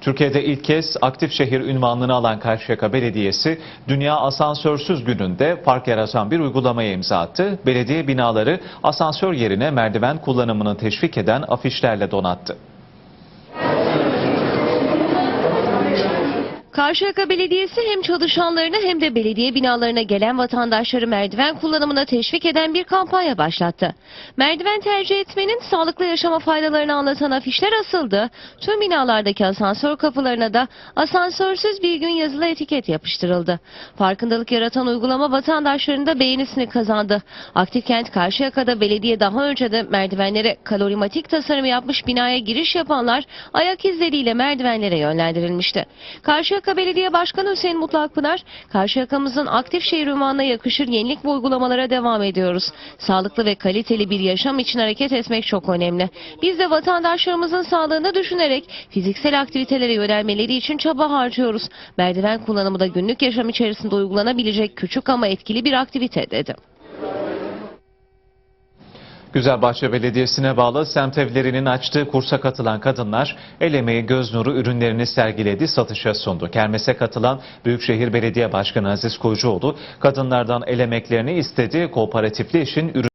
Türkiye'de ilk kez aktif şehir ünvanını alan Karşıyaka Belediyesi, Dünya Asansörsüz Günü'nde fark yaratan bir uygulamaya imza attı. Belediye binaları asansör yerine merdiven kullanımını teşvik eden afişlerle donattı. Karşıyaka Belediyesi hem çalışanlarını hem de belediye binalarına gelen vatandaşları merdiven kullanımına teşvik eden bir kampanya başlattı. Merdiven tercih etmenin sağlıklı yaşama faydalarını anlatan afişler asıldı. Tüm binalardaki asansör kapılarına da asansörsüz bir gün yazılı etiket yapıştırıldı. Farkındalık yaratan uygulama vatandaşların da beğenisini kazandı. Aktif Kent Karşıyaka'da belediye daha önce de merdivenlere kalorimatik tasarım yapmış binaya giriş yapanlar ayak izleriyle merdivenlere yönlendirilmişti. Karşıyaka Belediye Başkanı Hüseyin Mutlu Akpınar, Karşıyaka'mızın aktif şehir ünvanına yakışır yenilik ve uygulamalara devam ediyoruz. Sağlıklı ve kaliteli bir yaşam için hareket etmek çok önemli. Biz de vatandaşlarımızın sağlığını düşünerek fiziksel aktivitelere yönelmeleri için çaba harcıyoruz. Merdiven kullanımı da günlük yaşam içerisinde uygulanabilecek küçük ama etkili bir aktivite dedi. Güzelbahçe Belediyesi'ne bağlı semt evlerinin açtığı kursa katılan kadınlar el emeği göz nuru ürünlerini sergiledi, satışa sundu. Kermese katılan Büyükşehir Belediye Başkanı Aziz Koyucuoğlu kadınlardan el emeklerini istedi, kooperatifli işin ürün